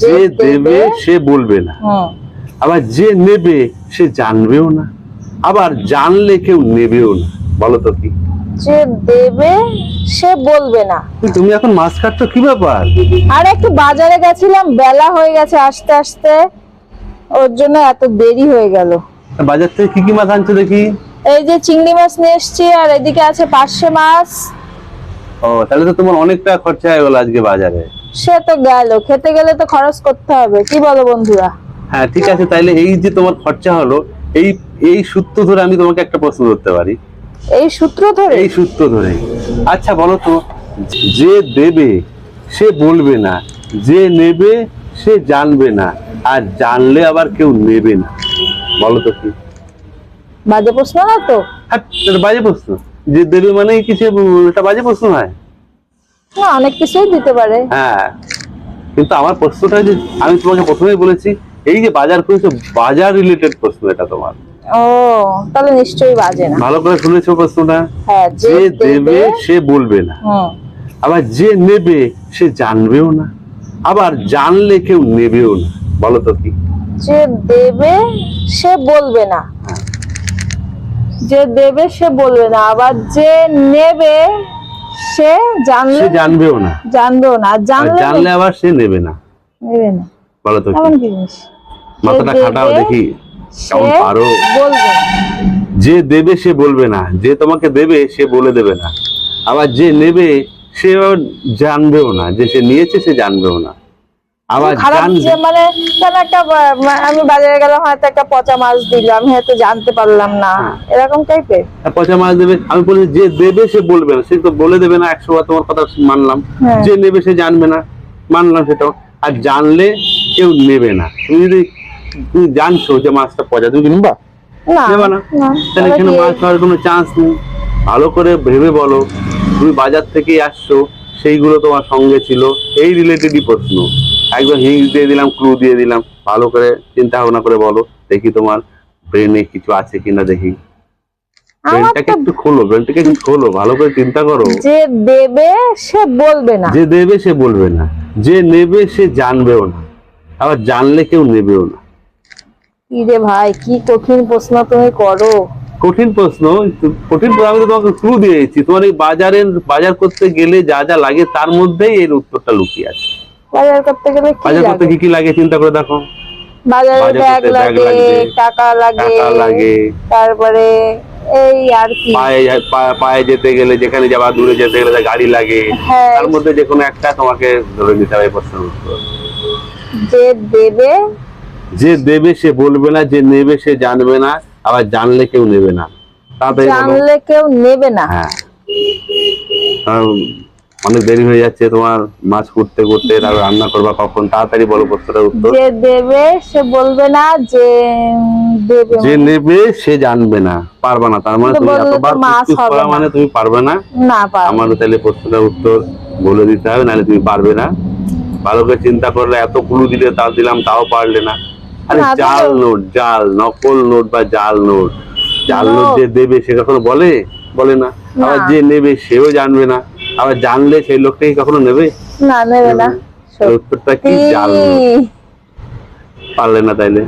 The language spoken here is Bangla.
যে দেবে সে বলবে না। আবার যে নেবে সে জানবেও না। আবার জানলে কেউ নেবেও না। বলো তো কি? যে দেবে সে বলবে না। তুমি এখন মাছ কাটছো কি ব্যাপার? আর একটু বাজারে গেছিলাম বেলা হয়ে গেছে আসতে আসতে। ওর জন্য এত দেরি হয়ে গেল। বাজার থেকে কি কি মাছ আনছো দেখি? এই যে চিংড়ি মাছ নিয়ে এসছি আর এদিকে আছে পার্শে মাছ। ও তাহলে তো তোমার অনেকটা খরচা হয়ে গেল আজকে বাজারে। সে তো গেল খেতে গেলে তো খরচ করতে হবে কি বলো বন্ধুরা? হ্যাঁ ঠিক আছে তাইলে এই যে তোমার খরচা হলো এই এই সূত্র ধরে আমি তোমাকে একটা প্রশ্ন করতে পারি। এই সূত্র ধরে? এই সূত্র ধরে। আচ্ছা বলো তো যে দেবে সে বলবে না যে নেবে সে জানবে না আর জানলে আবার কেউ নেবে না। বলো তো কি? বাজে প্রশ্ন না তো? হ্যাঁ, বাজে প্রশ্ন। যে দেবে মানে কি সে এটা বাজে প্রশ্ন হয়? না অনেক কিছুই দিতে পারে। হ্যাঁ। কিন্তু আমার প্রশ্নটা যে আমি তোমাকে প্রথমেই বলেছি এই যে বাজার করেছ বাজার রিলেটেড প্রশ্ন এটা তোমার। ও তাহলে নিশ্চয়ই বাজে না। ভালো করে শুনেছো প্রশ্নটা? হ্যাঁ যে দেবে সে বলবে না। আবার যে নেবে সে জানবেও না। আবার জানলে কেউ নেবেও না। বলো তো কি? যে দেবে সে বলবে না। হ্যাঁ। যে দেবে সে বলবে না। আবার যে নেবে সে জানলে সে জানবেও না। জানবেও না জানলে জানলে আবার সে নেবে না। নেবে না। বলো তো কেমন জিনিস? মাথাটা খাটাও দেখি কেমন পারো। বলবে। যে দেবে সে বলবে না যে তোমাকে দেবে সে বলে দেবে না। আবার যে নেবে সে জানবেও না যে সে নিয়েছে সে জানবেও না। আবার খারাপ যে মানে কেন একটা আমি বাজারে গেলাম হয়তো একটা পচা মাছ হয়তো জানতে পারলাম না। হ্যাঁ। এরকম টাইপের আর মাছ দেবে আমি বলি যে দেবে সে বলবে না। সে তো বলে দেবে না একশো বার তোমার কথা মানলাম। হ্যাঁ। যে নেবে সে জানবে না। মানলাম সেটাও আর জানলে কেউ নেবে না। তুমি যদি তুমি জানছো যে মাছটা পচা তুমি কি নিবা? না তাহলে এখানে মাছ খাওয়ার কোনো চান্স নেই? ভালো করে ভেবে বলো। তুমি বাজার থেকেই আসছো সেইগুলো তোমার সঙ্গে ছিল। এই রিলেটেডই প্রশ্ন। একদম হিংস দিয়ে দিলাম ক্লু দিয়ে দিলাম। ভালো করে চিন্তা ভাবনা করে বলো দেখি তোমার ব্রেনে কিছু আছে কিনা দেখি। ব্রেনটাকে একটু খোলো ব্রেনটাকে একটু খোলো ভালো করে চিন্তা করো। যে দেবে সে বলবে না। যে দেবে সে বলবে না যে নেবে সে জানবেও না আবার জানলে কেউ নেবেও না। কি রে ভাই কি কঠিন প্রশ্ন তুমি করো। কঠিন প্রশ্ন কঠিন প্রশ্ন আমি তোমাকে ক্লু দিয়েছি। তোমার এই বাজারের বাজার করতে গেলে যা যা লাগে তার মধ্যেই এর উত্তরটা লুকিয়ে আছে। বাজার করতে গেলে কি বাজার করতে কি কি লাগে চিন্তা করে দেখো। বাজারে ব্যাগ লাগে টাকা লাগে টাকা লাগে। তারপরে এই আর কি। পায়ে পায়ে যেতে গেলে যেখানে যাবা দূরে যেতে গেলে গাড়ি লাগে। হ্যাঁ। তার মধ্যে যে কোনো একটা তোমাকে ধরে নিতে হবে প্রশ্নের যে দেবে যে দেবে সে বলবে না যে নেবে সে জানবে না আবার জানলে কেউ নেবে না। জানলে কেউ নেবে না। হ্যাঁ। অনেক দেরি হয়ে যাচ্ছে তোমার মাছ করতে করতে তারপর রান্না করবা কখন? তাড়াতাড়ি বলো প্রশ্নটার উত্তর। যে দেবে সে বলবে না যে দেবে যে নেবে সে জানবে না পারবে না। তার মানে তুমি এতবার মাছ করা মানে তুমি পারবে না। না পারবে আমারও তাহলে প্রশ্নটার উত্তর বলে দিতে হবে নাহলে তুমি পারবে না। ভালো করে চিন্তা করলে এত কুলু দিলে তাও দিলাম তাও পারলে না। আরে জাল নোট জাল নকল নোট বা জাল নোট। জাল নোট। যে দেবে সে কখনো বলে? বলে না। আবার যে নেবে সেও জানবে না। আবার জানলে সেই লোকটাকে কখনো নেবে? না নেবে না। উত্তরটা কি জানলো? পারলে না তাইলে।